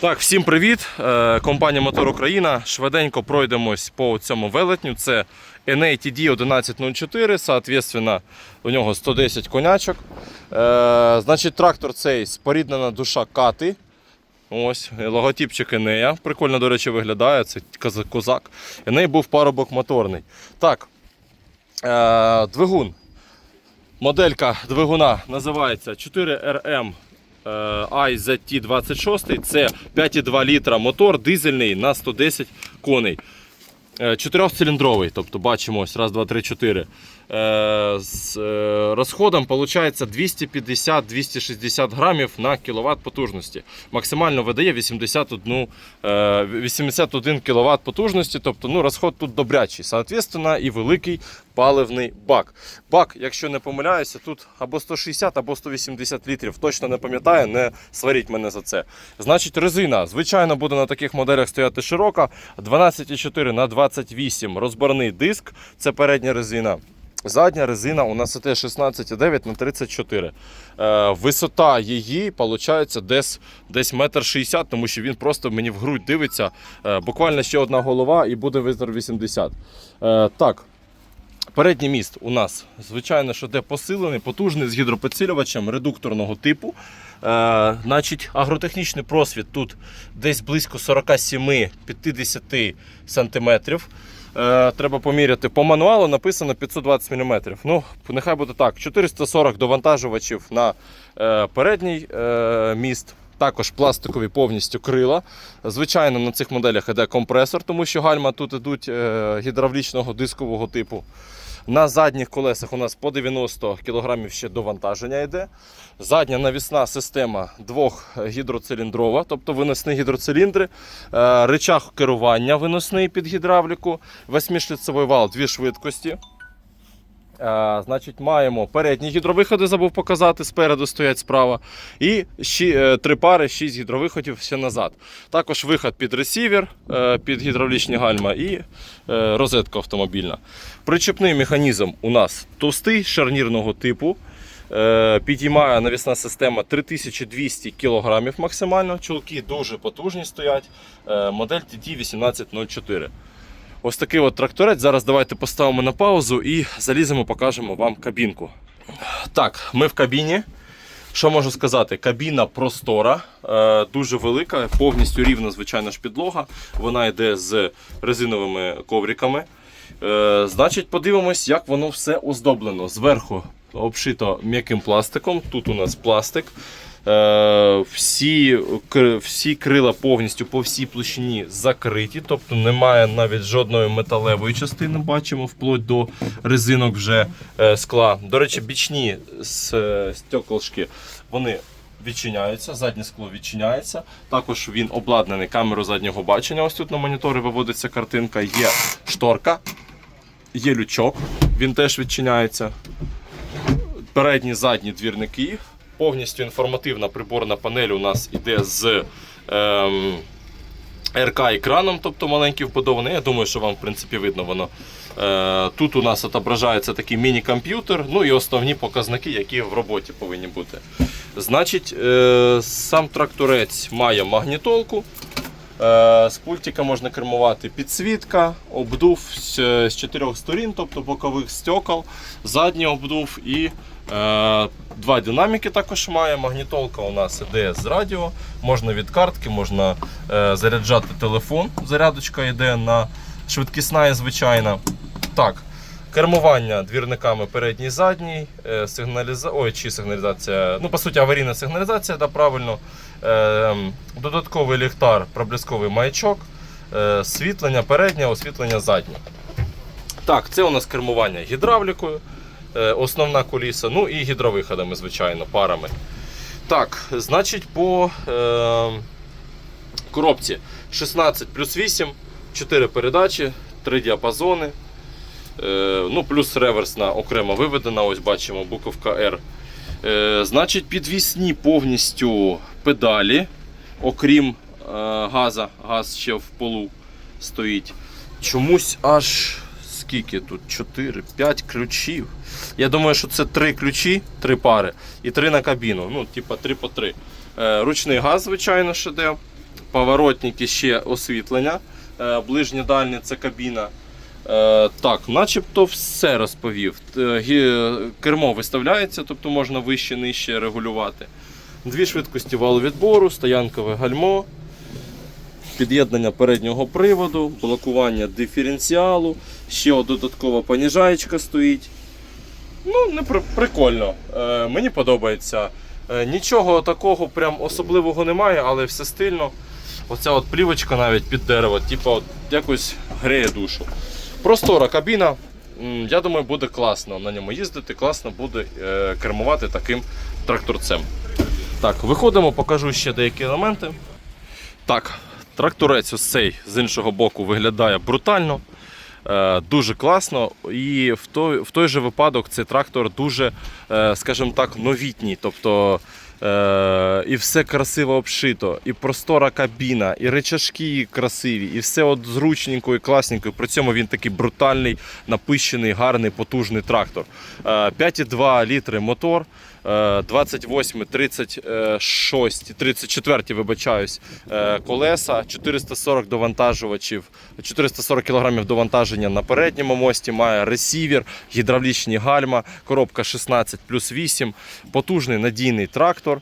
Так, всім привіт! Е, Компанія Мотор Україна. Швиденько пройдемось по цьому велетню. Це NATD 1104, соответственно, у нього 110 конячок. Е, значить, трактор цей споріднена душа кати. Ось, логотипчик Енея. Прикольно, до речі, виглядає. Це козак. Еней був парубок моторний. Так, е, двигун. Моделька двигуна називається 4RM е, IZT26. Це 5,2 літра мотор дизельний на 110 коней. Е, Чотирьохциліндровий, тобто бачимо ось раз, два, три, чотири. Е, З е, розходом виходить 250-260 грамів на кіловат потужності. Максимально видає 81, е, 81 кВт потужності, тобто ну, розход тут добрячий. Соответственно, і великий паливний бак. Бак, якщо не помиляюся, тут або 160, або 180 літрів. Точно не пам'ятаю, не сваріть мене за це. Значить, резина, звичайно, буде на таких моделях стояти широка. 12,4 на 28 розборний диск, це передня резина. Задня резина у нас іде 16,9 на 34. Е, висота її виходить десь, десь метр 60, тому що він просто мені в грудь дивиться. Е, буквально ще одна голова і буде метр 80. Е, так, Передній міст у нас, звичайно, що де посилений, потужний з гідропідсилювачем редукторного типу. Е, значить, агротехнічний просвіт тут десь близько 47-50 см. Е, треба поміряти. По мануалу написано 520 мм. Ну, нехай буде так. 440 довантажувачів на е, передній е, міст. Також пластикові повністю крила. Звичайно, на цих моделях йде компресор, тому що гальма тут йдуть е, гідравлічного дискового типу. На задніх колесах у нас по 90 кг ще довантаження йде. Задня навісна система двох гідроциліндрова, тобто виносні гідроциліндри, речах керування виносний під гідравліку, восьмишліцевий вал, дві швидкості. Е, значить, маємо передні гідровиходи, забув показати, спереду стоять справа. І щі, е, три пари, шість гідровиходів ще назад. Також виход під ресівер, е, під гідравлічні гальма і розетка автомобільна. Причепний механізм у нас товстий, шарнірного типу. Підіймає навісна система 3200 кг максимально. Чулки дуже потужні стоять. Модель TT1804. Ось такий от тракторець. Зараз давайте поставимо на паузу і заліземо, покажемо вам кабінку. Так, ми в кабіні. Що можу сказати? Кабіна простора, е, дуже велика, повністю рівна, звичайно ж, підлога. Вона йде з резиновими ковриками. Е, значить, подивимось, як воно все оздоблено. Зверху обшито м'яким пластиком. Тут у нас пластик. Е, всі, всі крила повністю по всій площині закриті, тобто немає навіть жодної металевої частини, бачимо, вплоть до резинок вже е, скла. До речі, бічні е, стеколшки вони відчиняються, заднє скло відчиняється. Також він обладнаний камерою заднього бачення. Ось тут на моніторі виводиться картинка. Є шторка, є лючок, він теж відчиняється. Передні задні двірники. Повністю інформативна приборна панель у нас іде з ем, РК-екраном, тобто маленький вбудований. Я думаю, що вам в принципі видно воно. Е, тут у нас отображається такий міні-комп'ютер, ну і основні показники, які в роботі повинні бути. Значить, е, сам тракторець має магнітолку. Е, З пультика можна кермувати підсвітка, обдув з, чотирьох сторін, тобто бокових стекол, задній обдув і е, два динаміки також має. Магнітолка у нас іде з радіо, можна від картки, можна е, заряджати телефон. Зарядочка йде на швидкісна і звичайна. Так, кермування двірниками передній задній, е, сигналіза... Ой, чи сигналізація, ну по суті аварійна сигналізація, да, правильно. Е, додатковий ліхтар, проблисковий маячок, е, світлення переднє, освітлення заднє. Так, це у нас кермування гідравлікою, основна коліса, ну і гідровиходами, звичайно, парами. Так, значить, по е, коробці 16 плюс 8, 4 передачі, 3 діапазони. Е, ну, плюс реверсна окремо виведена, ось бачимо буковка R. Е, значить, підвісні повністю педалі, окрім е, газа, газ ще в полу стоїть. Чомусь аж скільки тут? 4, 5 ключів. Я думаю, що це 3 ключі, 3 пари і 3 на кабіну. Ну, типа 3 по 3. Е, ручний газ, звичайно, що де. поворотники ще освітлення. Ближнє дальнє це кабіна. Е, Так, начебто все розповів. Е, Кермо виставляється, тобто можна вище нижче регулювати. Дві швидкості валовідбору, стоянкове гальмо, під'єднання переднього приводу, блокування диференціалу, ще додаткова поніжаєчка стоїть. Ну, не при- прикольно. Е, мені подобається. Е, нічого такого прям особливого немає, але все стильно. Оця от плівочка навіть під дерево, типу, от якось греє душу. Простора кабіна. Я думаю, буде класно на ньому їздити, класно буде е, кермувати таким тракторцем. Так, виходимо, покажу ще деякі елементи. Так, тракторець ось цей з іншого боку виглядає брутально. Е, Дуже класно, і в той, в той же випадок цей трактор дуже, е, скажімо так, новітній. Тобто е, і все красиво обшито, і простора кабіна, і речашки красиві, і все от зручненько і класненько. При цьому він такий брутальний, напищений, гарний, потужний трактор. Е, 5,2 літри мотор. Е, 28, 36, 34, вибачаюсь, е, колеса, 440 довантажувачів, 440 кг довантаження на передньому мості, має ресівер, гідравлічні гальма, коробка 16 плюс 8, потужний надійний трактор.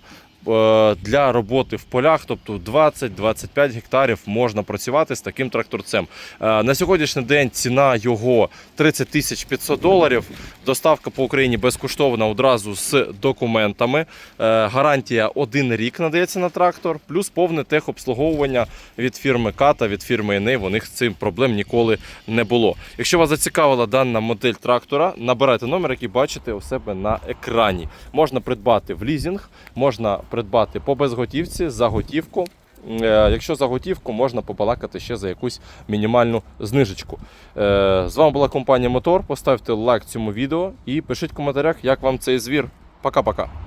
Е, Для роботи в полях, тобто 20-25 гектарів можна працювати з таким тракторцем. Е, На сьогоднішній день ціна його 30 тисяч 500 доларів. Доставка по Україні безкоштовна одразу з документами. Е, Гарантія один рік надається на трактор, плюс повне техобслуговування від фірми Ката, від фірми Еней. У них цим проблем ніколи не було. Якщо вас зацікавила дана модель трактора, набирайте номер, який бачите у себе на екрані. Можна придбати в лізінг, можна придбати по безготівці за готівку. Е, Якщо за готівку, можна побалакати ще за якусь мінімальну знижечку. Е, З вами була компанія Мотор. Поставте лайк цьому відео і пишіть в коментарях, як вам цей звір. Пока-пока.